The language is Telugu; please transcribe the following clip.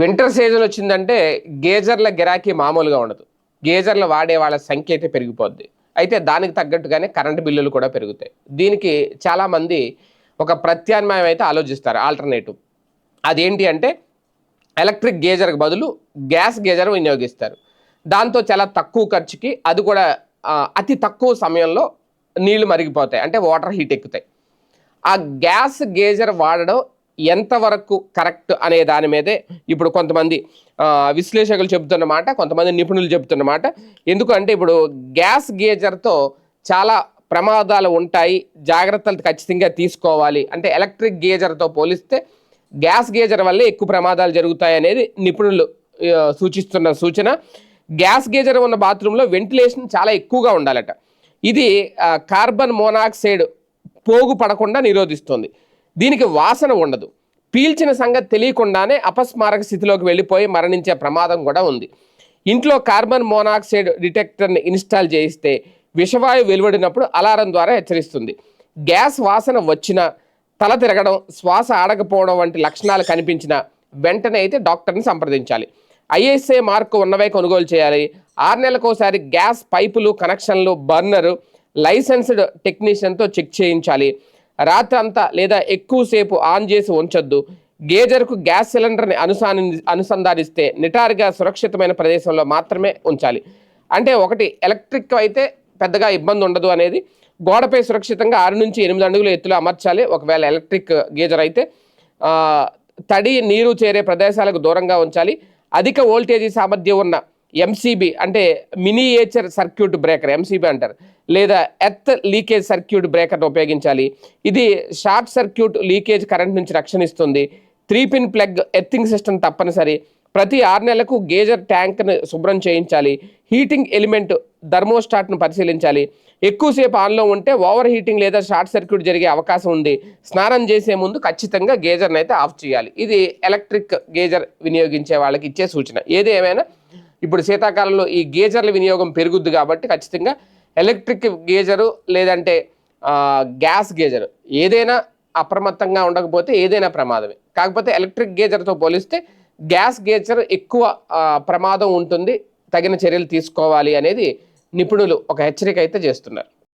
వింటర్ సీజన్ వచ్చిందంటే గేజర్ల గిరాకీ మామూలుగా ఉండదు. గేజర్లు వాడే వాళ్ళ సంఖ్య అయితే పెరిగిపోద్ది. అయితే దానికి తగ్గట్టుగానే కరెంటు బిల్లులు కూడా పెరుగుతాయి. దీనికి చాలామంది ఒక ప్రత్యామ్నాయం అయితే ఆలోచిస్తారు ఆల్టర్నేటివ్. అదేంటి అంటే ఎలక్ట్రిక్ గేజర్కి బదులు గ్యాస్ గేజర్ వినియోగిస్తారు. దాంతో చాలా తక్కువ ఖర్చుకి అది కూడా అతి తక్కువ సమయంలో నీళ్ళు మరిగిపోతాయి. అంటే వాటర్ హీట్ ఎక్కుతాయి. ఆ గ్యాస్ గేజర్ వాడడం ఎంతవరకు కరెక్ట్ అనే దాని మీదే ఇప్పుడు కొంతమంది విశ్లేషకులు చెబుతున్న మాట కొంతమంది నిపుణులు చెబుతున్న మాట. ఎందుకంటే ఇప్పుడు గ్యాస్ గేజర్తో చాలా ప్రమాదాలు ఉంటాయి. జాగ్రత్తలు ఖచ్చితంగా తీసుకోవాలి. అంటే ఎలక్ట్రిక్ గేజర్తో పోలిస్తే గ్యాస్ గేజర్ వల్లే ఎక్కువ ప్రమాదాలు జరుగుతాయి అనేది నిపుణులు సూచిస్తున్న సూచన. గ్యాస్ గేజర్ ఉన్న బాత్రూంలో వెంటిలేషన్ చాలా ఎక్కువగా ఉండాలట. ఇది కార్బన్ మోనాక్సైడ్ పోగు పడకుండా నిరోధిస్తుంది. దీనికి వాసన ఉండదు. పీల్చిన సంగతి తెలియకుండానే అపస్మారక స్థితిలోకి వెళ్ళిపోయి మరణించే ప్రమాదం కూడా ఉంది. ఇంట్లో కార్బన్ మోనాక్సైడ్ డిటెక్టర్ని ఇన్స్టాల్ చేయిస్తే విషవాయువు వెలువడినప్పుడు అలారం ద్వారా హెచ్చరిస్తుంది. గ్యాస్ వాసన వచ్చినా తల తిరగడం శ్వాస ఆడకపోవడం వంటి లక్షణాలు కనిపించిన వెంటనే అయితే డాక్టర్ని సంప్రదించాలి. ఐఎస్ఐ మార్కు ఉన్నవే కొనుగోలు చేయాలి. ఆరు నెలలకోసారి గ్యాస్ పైపులు కనెక్షన్లు బర్నరు లైసెన్స్డ్ టెక్నీషియన్తో చెక్ చేయించాలి. రాత్రంతా లేదా ఎక్కువసేపు ఆన్ చేసి ఉంచొద్దు. గేజర్కు గ్యాస్ సిలిండర్ని అనుసాని అనుసంధానిస్తే నిటారుగా సురక్షితమైన ప్రదేశంలో మాత్రమే ఉంచాలి. అంటే ఒకటి ఎలక్ట్రిక్ అయితే పెద్దగా ఇబ్బంది ఉండదు అనేది. గోడపై సురక్షితంగా ఆరు నుంచి ఎనిమిది అడుగుల ఎత్తులో అమర్చాలి. ఒకవేళ ఎలక్ట్రిక్ గేజర్ అయితే తడి నీరు చేరే ప్రదేశాలకు దూరంగా ఉంచాలి. అధిక వోల్టేజీ సామర్థ్యం ఉన్న ఎంసీబీ అంటే మినియేచర్ సర్క్యూట్ బ్రేకర్ ఎంసీబీ అంటారు. లేదా ఎర్త్ లీకేజ్ సర్క్యూట్ బ్రేకర్ను ఉపయోగించాలి. ఇది షార్ట్ సర్క్యూట్ లీకేజ్ కరెంట్ నుంచి రక్షణ ఇస్తుంది three pin plug earthing system తప్పనిసరి. ప్రతి ఆరు నెలలకు గేజర్ ట్యాంక్ను శుభ్రం చేయించాలి. హీటింగ్ ఎలిమెంట్ థర్మోస్టాట్ను పరిశీలించాలి. ఎక్కువసేపు ఆన్లో ఉంటే ఓవర్ హీటింగ్ లేదా షార్ట్ సర్క్యూట్ జరిగే అవకాశం ఉంది. స్నానం చేసే ముందు ఖచ్చితంగా గేజర్ని అయితే ఆఫ్ చేయాలి. ఇది ఎలక్ట్రిక్ గేజర్ వినియోగించే వాళ్ళకి ఇచ్చే సూచన. ఏది ఏమైనా ఇప్పుడు శీతాకాలంలో ఈ గేజర్ల వినియోగం పెరుగుద్ది కాబట్టి ఖచ్చితంగా ఎలక్ట్రిక్ గేజరు లేదంటే గ్యాస్ గేజర్ ఏదైనా అప్రమత్తంగా ఉండకపోతే ఏదైనా ప్రమాదమే. కాకపోతే ఎలక్ట్రిక్ గేజర్తో పోలిస్తే గ్యాస్ గేజర్ ఎక్కువ ప్రమాదం ఉంటుంది తగిన చర్యలు తీసుకోవాలి అనేది నిపుణులు ఒక హెచ్చరిక అయితే చేస్తున్నారు.